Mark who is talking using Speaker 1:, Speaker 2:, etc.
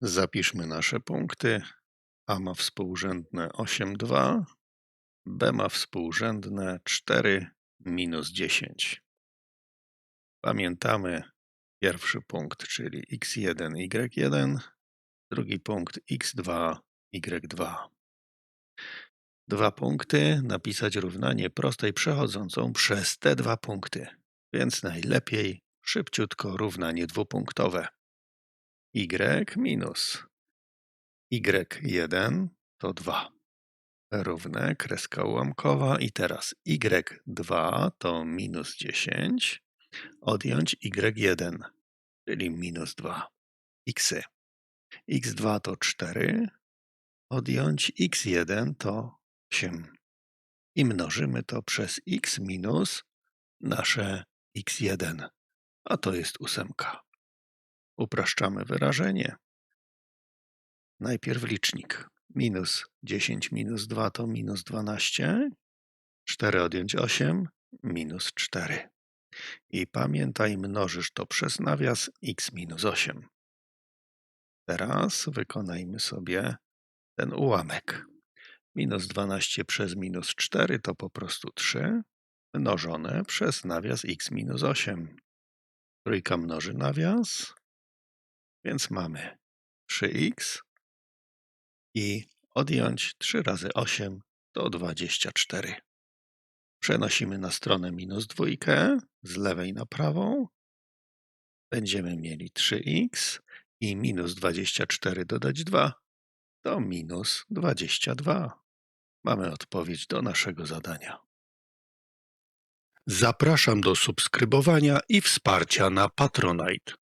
Speaker 1: Zapiszmy nasze punkty. A ma współrzędne 8,2, B ma współrzędne 4 minus 10. Pamiętamy pierwszy punkt, czyli x1, y1, drugi punkt x2, y2. Dwa punkty, napisać równanie prostej przechodzącą przez te dwa punkty, więc najlepiej szybciutko równanie dwupunktowe. Y minus. Y1 to 2 równe kreska ułamkowa. I teraz y2 to minus 10 odjąć y1, czyli minus 2 xy. x2 to 4 odjąć x1 to 8 i mnożymy to przez x minus nasze x1, a to jest ósemka. Upraszczamy wyrażenie. Najpierw licznik. Minus 10 minus 2 to minus 12. 4 odjąć 8 minus 4. I pamiętaj, mnożysz to przez nawias x minus 8. Teraz wykonajmy sobie ten ułamek. Minus 12 przez minus 4 to po prostu 3 mnożone przez nawias x minus 8. Trójka mnoży nawias, więc mamy 3x i odjąć 3 razy 8 to 24. Przenosimy na stronę minus dwójkę z lewej na prawą. Będziemy mieli 3x i minus 24 dodać 2 to minus 22. Mamy odpowiedź do naszego zadania. Zapraszam do subskrybowania i wsparcia na Patronite.